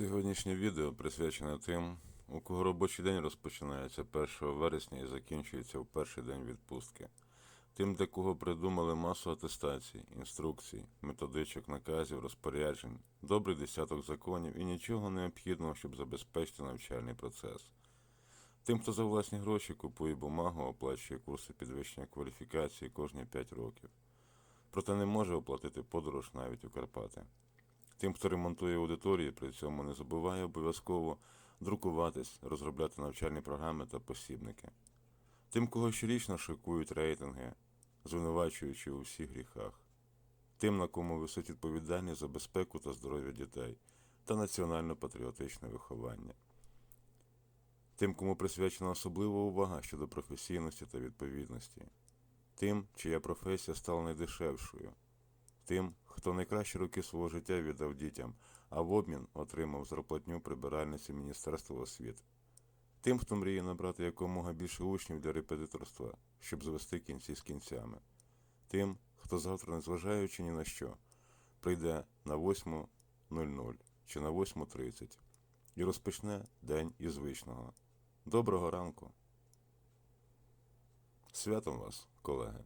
Сьогоднішнє відео присвячене тим, у кого робочий день розпочинається 1 вересня і закінчується в перший день відпустки. Тим, для кого придумали масу атестацій, інструкцій, методичок, наказів, розпоряджень, добрий десяток законів і нічого необхідного, щоб забезпечити навчальний процес. Тим, хто за власні гроші купує бумагу, оплачує курси підвищення кваліфікації кожні 5 років. Проте не може оплатити подорож навіть у Карпати. Тим, хто ремонтує аудиторії, при цьому не забуває обов'язково друкуватись, розробляти навчальні програми та посібники. Тим, кого щорічно шокують рейтинги, звинувачуючи у всіх гріхах. Тим, на кому висить відповідальність за безпеку та здоров'я дітей та національно-патріотичне виховання. Тим, кому присвячена особлива увага щодо професійності та відповідності. Тим, чия професія стала найдешевшою тим, хто найкращі роки свого життя віддав дітям, а в обмін отримав зарплатню прибиральниці Міністерства освіти. Тим, хто мріє набрати якомога більше учнів для репетиторства, щоб звести кінці з кінцями. Тим, хто завтра, незважаючи ні на що, прийде на 8.00 чи на 8.30 і розпочне день із звичного. Доброго ранку! Святом вас, колеги!